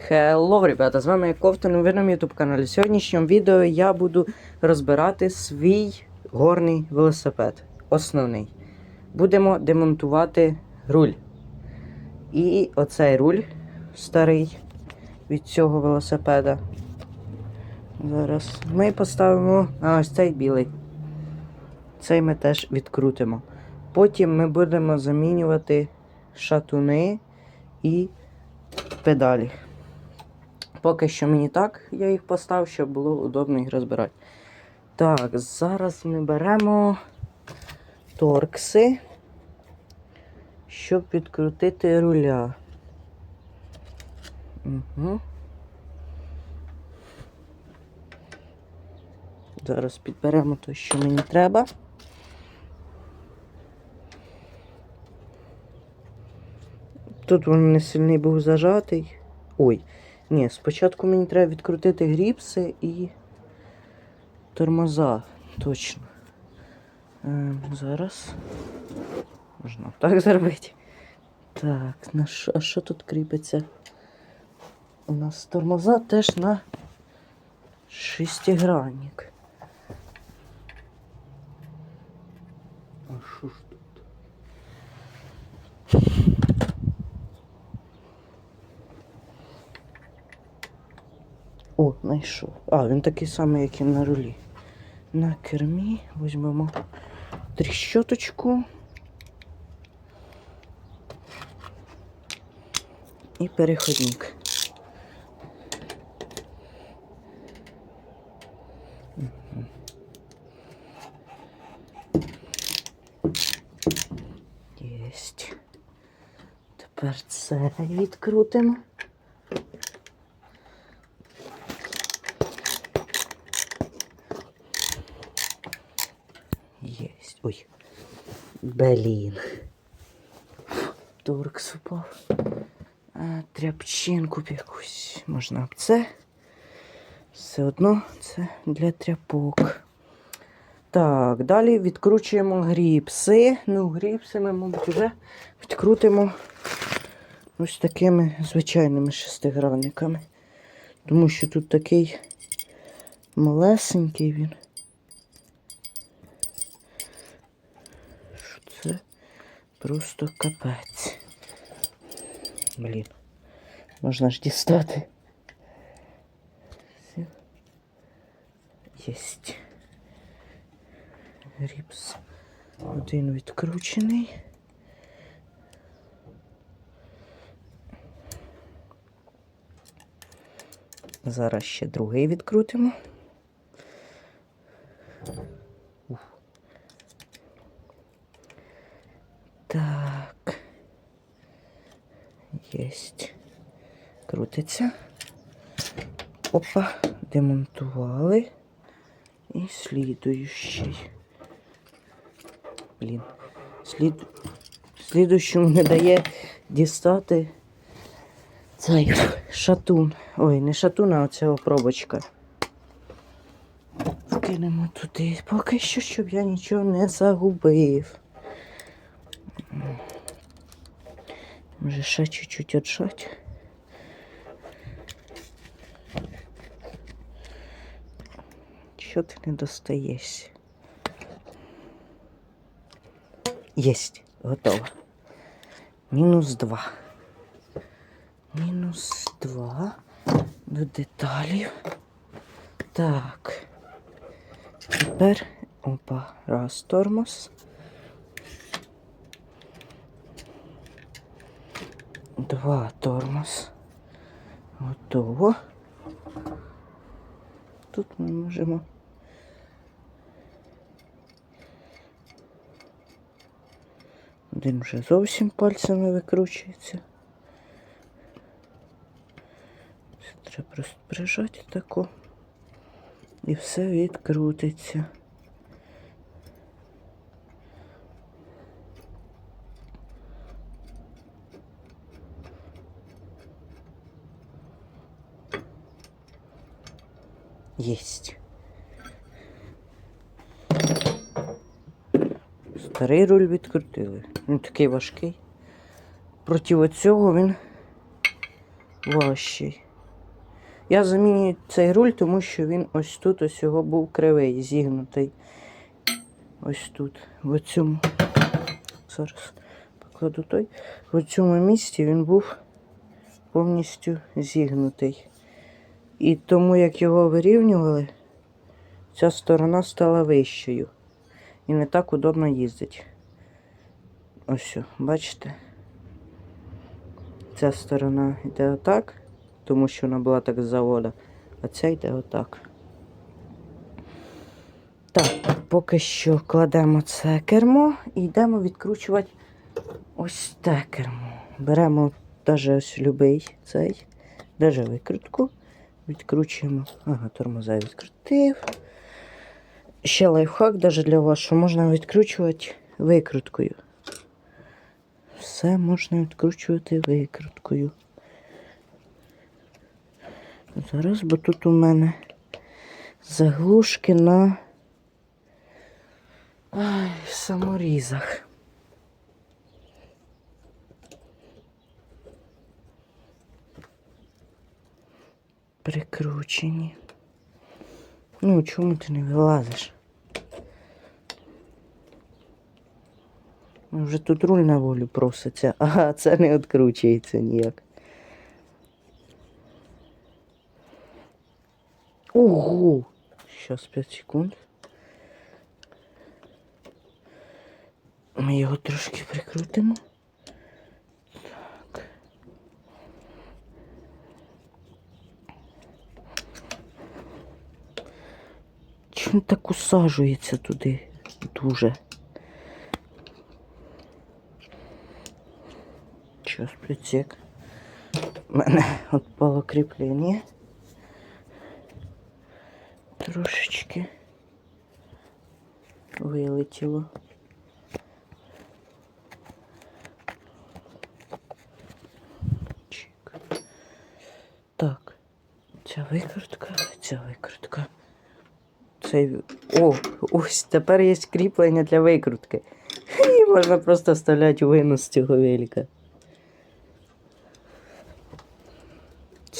Хелло, ребята, з вами Ковтон, ви на YouTube каналі. В сьогоднішньому відео я буду розбирати свій горний велосипед. Основний. Будемо демонтувати руль. І оцей руль старий від цього велосипеда. Зараз ми поставимо а ось цей білий. Цей ми теж відкрутимо. Потім ми будемо замінювати шатуни і педалі. Поки що мені так я їх поставив, щоб було удобно їх розбирати. Так, зараз ми беремо торкси, щоб підкрутити руля. Угу. Зараз підберемо те, що мені треба. Тут він не сильний був зажатий. Ой, ні, спочатку мені треба відкрутити гріпси і тормоза. Точно. Е, зараз. Можна так зробити. Так, на що, а що тут кріпиться? У нас тормоза теж на шестигранник. А що ж тут? О, знайшов. А, він такий самий, як і на рулі. На кермі візьмемо тріщоточку. І переходник. Єсть. Тепер це відкрутимо. Есть. Ой. Блін. Торкс упав. Тряпчинку якусь. Можна б це. Все одно це для тряпок. Так, далі відкручуємо гріпси. Ну, гріпси ми, мабуть, вже відкрутимо ось такими звичайними шестигранниками. Тому що тут такий малесенький він. що це просто капець. Блін. Можна ж дістати. Єсть. Ріпс. Один відкручений. Зараз ще другий відкрутимо. Так. Єсть. Крутиться. Опа, демонтували. І слідуючий. Блін. Слід... Слідуючому не дає дістати цей шатун. Ой, не шатун, а оця пробочка. Вкинемо туди. Поки що, щоб я нічого не загубив. Може ще чуть-чуть отжать. Що ти не достаєшся? Єсть, готово. Мінус два. Мінус два до деталів. Так. Тепер опа, раз тормоз. Два тормоз. Готово. Тут ми можемо. Один вже зовсім пальцями викручується. Це треба просто прижати тако. І все відкрутиться. Єсть. Старий руль відкрутили. Він такий важкий. Проти цього він важчий. Я замінюю цей руль, тому що він ось тут ось його був кривий, зігнутий. Ось тут. В цьому. Зараз покладу той. В цьому місці він був повністю зігнутий. І тому, як його вирівнювали, ця сторона стала вищою. І не так удобно їздить. Ось, бачите? Ця сторона йде отак, тому що вона була так з завода, а ця йде отак. Так, поки що кладемо це кермо і йдемо відкручувати ось те кермо. Беремо навіть ось любий цей, навіть викрутку. Відкручуємо. Ага, тормоза відкрутив. Ще лайфхак навіть для вас, що можна відкручувати викруткою. Все можна відкручувати викруткою. Зараз, бо тут у мене заглушки на Ай, саморізах. Прикручені. Ну, чому ти не вилазиш? Вже тут руль на волю проситься, ага, це не відкручується ніяк. Ого! Щас 5 секунд. Ми його трошки прикрутимо. Так. Чому так усаджується туди дуже? Щас прицек. У мене відпало кріплення. Трошечки вилетіло. Чик. Так, ця викрутка, ця викрутка. Цей... О, ось тепер є кріплення для викрутки. І можна просто вставляти у винос з цього велика.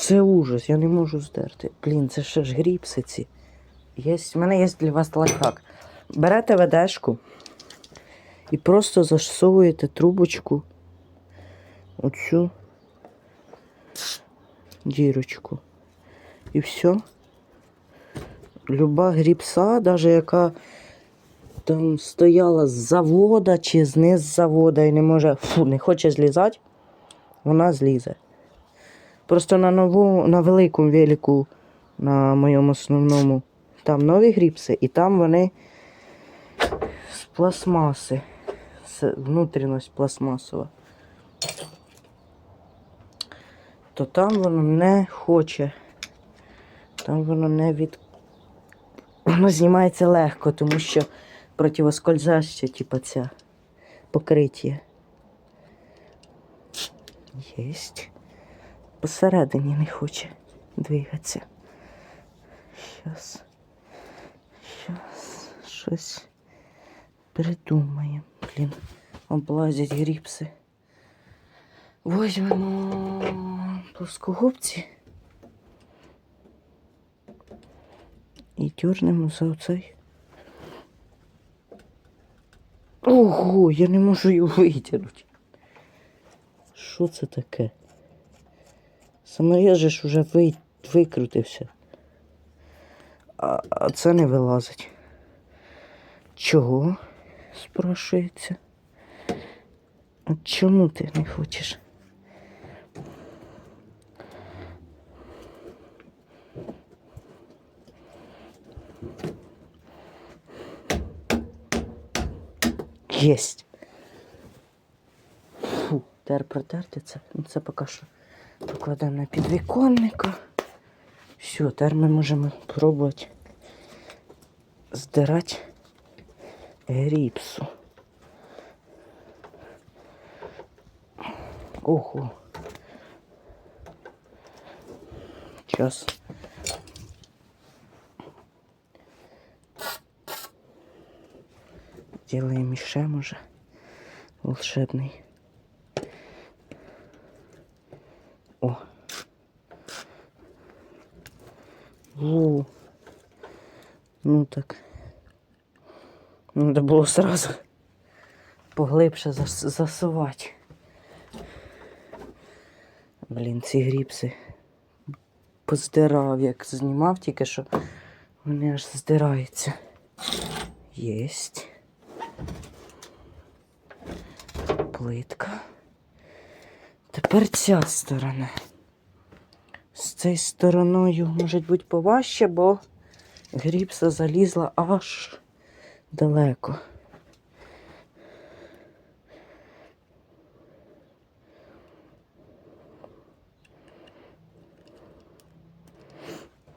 Це ужас, я не можу здерти. Блін, це ще ж гріпси ці. Є, у мене є для вас лайфхак. Берете ведешку і просто засовуєте трубочку оцю дірочку. І все. Люба гріпса, навіть яка там стояла з завода чи зниз завода і не може, фу, не хоче злізати, вона злізе. Просто на нову, на великому велику, на моєму основному, там нові гріпси, і там вони з пластмаси. Внутрішність пластмасова. То там воно не хоче. Там воно не від. Воно знімається легко, тому що противоскользаще, типа ця покриття. Єсть. Посередині не хоче двигатися. Щас. Щас. Щось придумаємо. Блін, облазять гріпси. Возьмемо плоскогубці. І дернемо за оцей. Ого, я не можу його витягнути. Що це таке? Саморез же ж уже ви... викрутився. А, а це не вилазить. Чого? Спрашується. А чому ти не хочеш? Єсть. Фу, тепер протерти це. Ну, Це поки що покладемо на підвіконника. Все, тепер ми можемо пробувати здирати гріпсу. Ого. Час. Делаем еще, може. Волшебный. О. Ну так. Треба було сразу поглибше зас- засувати. Блін, ці гріпси поздирав, як знімав тільки що. Вони аж здираються. Єсть. Плитка. Тепер ця сторона. Цією стороною може бути поважче, бо гріпса залізла аж далеко.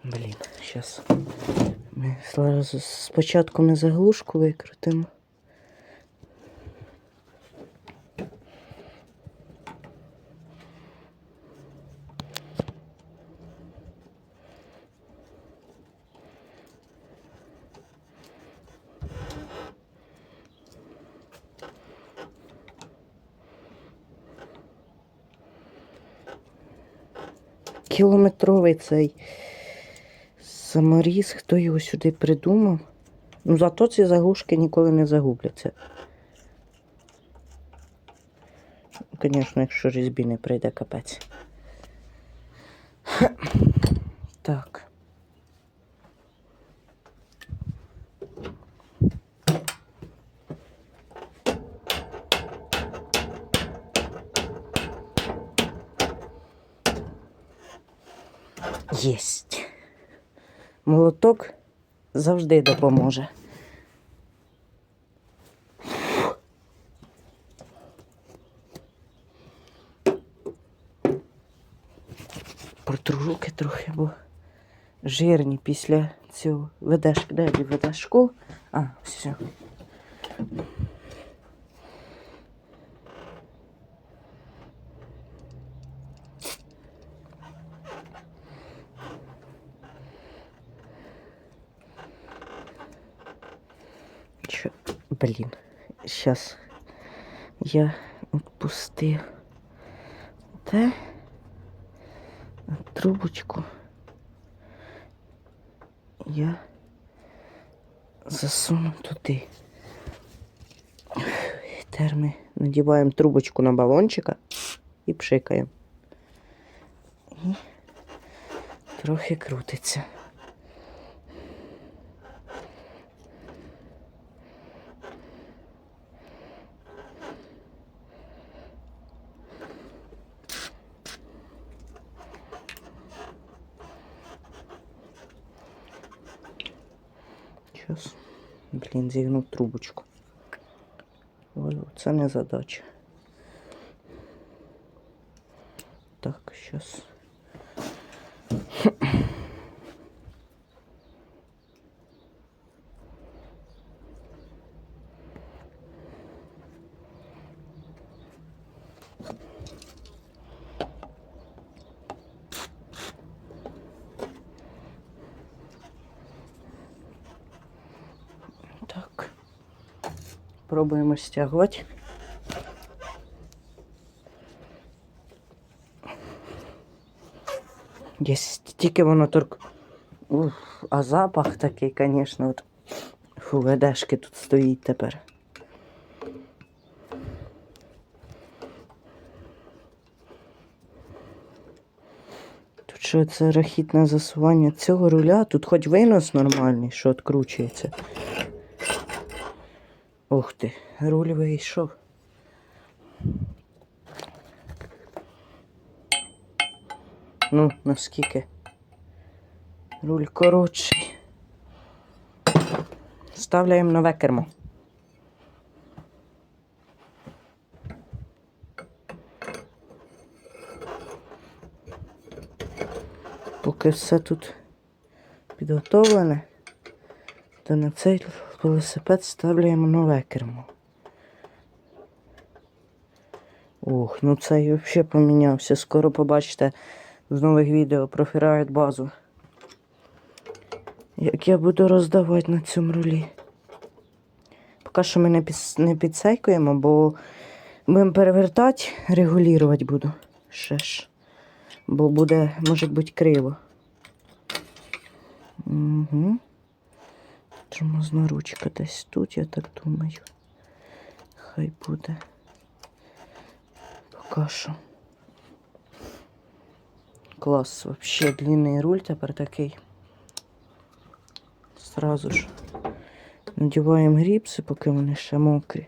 Блін, зараз ми спочатку ми заглушку викрутимо. Кілометровий цей саморіз, хто його сюди придумав. Ну, зато ці заглушки ніколи не загубляться. Звісно, якщо різьбі не прийде капець. Так. Єсть. Молоток завжди допоможе. Протру руки трохи, бо жирні після цього. Ведеш, де ти ведеш школу? А, все. Блін. Сейчас я відпустив те трубочку. Я засуну туди. Тепер ми надіваємо трубочку на балончика і пшикаємо. І трохи крутиться. Сейчас. Блін, зігнув трубочку. Це не задача. Так, сейчас. Так. Пробуємо стягувати. Є тільки воно торк. Уф, а запах такий, звісно, от. Фу, ведешки тут стоїть тепер. Тут що це рахітне засування цього руля? Тут хоч винос нормальний, що відкручується. Ух ти, руль вийшов. Ну, наскільки? Руль коротший. Ставляємо нове кермо. Поки все тут підготовлене, то на цей велосипед ставляємо нове кермо. Ох, ну цей взагалі помінявся. Скоро побачите в нових відео про Ferrari базу. Як я буду роздавати на цьому рулі. Поки що ми не, піс... не підсейкуємо, бо будемо перевертати, регулювати буду. Ще ж. Бо буде, може бути, криво. Угу. Тормозна ручка десь тут, я так думаю. Хай буде. Поки що. Клас, взагалі длинний руль тепер такий. Сразу ж надіваємо гріпси, поки вони ще мокрі.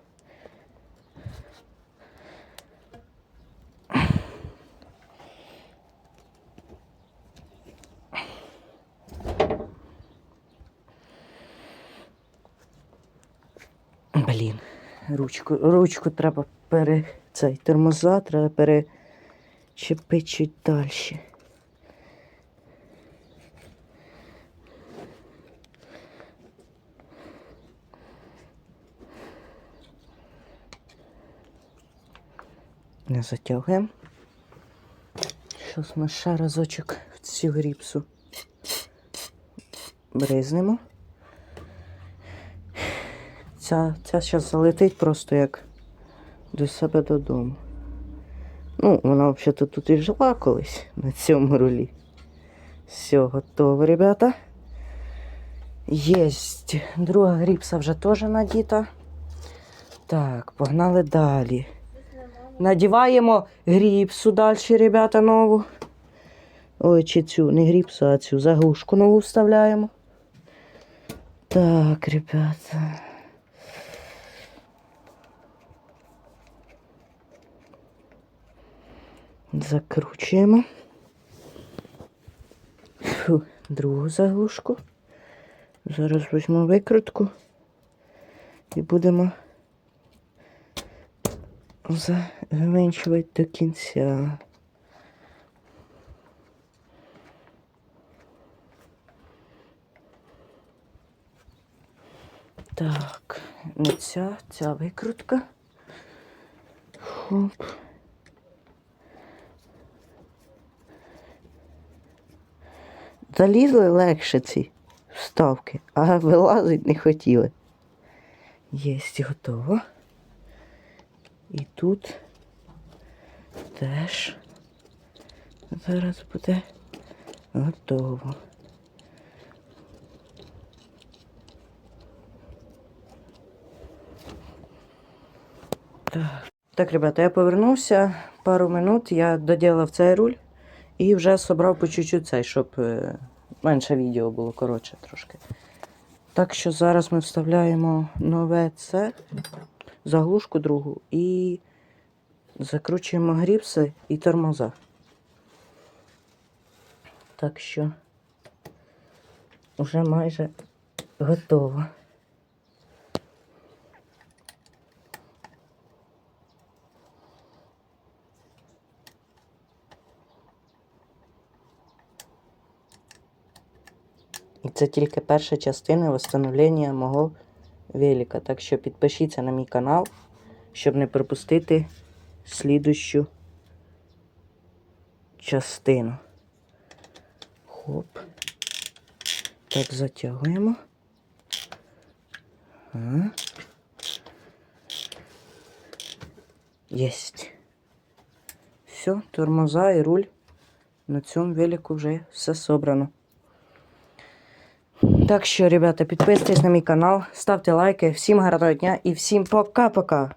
Блін, ручку, ручку треба пере. Цей тормоза треба перечепити чуть далі. Не затягуємо. Зараз ми ще разочок в цю гріпсу бризнемо. Ця, ця зараз залетить просто як до себе додому. Ну, вона взагалі тут і жила колись на цьому рулі. Все, готово, ребята. Єсть. Друга гріпса вже теж надіта. Так, погнали далі. Надіваємо гріпсу далі, ребята, нову. Ой, чи цю, не гріпсу, а цю заглушку нову вставляємо. Так, ребята. Закручуємо. Фу, другу заглушку. Зараз візьму викрутку і будемо завинчувати до кінця. Так, ця, ця викрутка. Хоп. Залізли легше ці вставки, а вилазить не хотіли. Єсть, готово. І тут теж зараз буде готово. Так. Так, ребята, я повернувся пару минут, я доділав цей руль і вже собрав по чуть-чуть цей, щоб е, менше відео було коротше трошки. Так що зараз ми вставляємо нове це, заглушку другу і закручуємо гріпси і тормоза. Так що вже майже готово. І це тільки перша частина встановлення мого велика. Так що підпишіться на мій канал, щоб не пропустити слідущу частину. Хоп. Так, затягуємо. Єсть. Все, тормоза і руль. На цьому велику вже все собрано. Так що, ребята, підписуйтесь на мій канал, ставте лайки. Всім гарного дня і всім пока-пока.